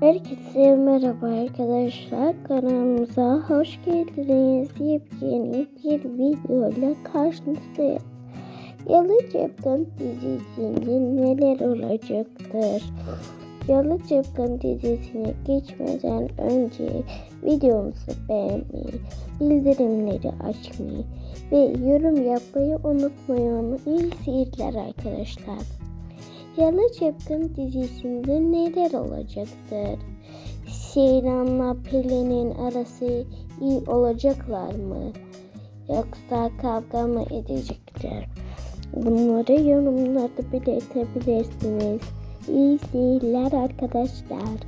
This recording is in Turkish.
Herkese merhaba arkadaşlar. Kanalımıza hoş geldiniz. Yepyeni bir videoyla karşınızdayız. Yalı Cepkan dizisinde neler olacaktır? Yalı Cepkan dizisine geçmeden önce videomuzu beğenmeyi, bildirimleri açmayı ve yorum yapmayı unutmayın. İyi seyirler arkadaşlar. Yalı Çapkın dizisinde neler olacaktır? Seyran'la Pelin'in arası iyi olacaklar mı? Yoksa kavga mı edecekler? Bunları yorumlarda belirtebilirsiniz. İyi seyirler arkadaşlar.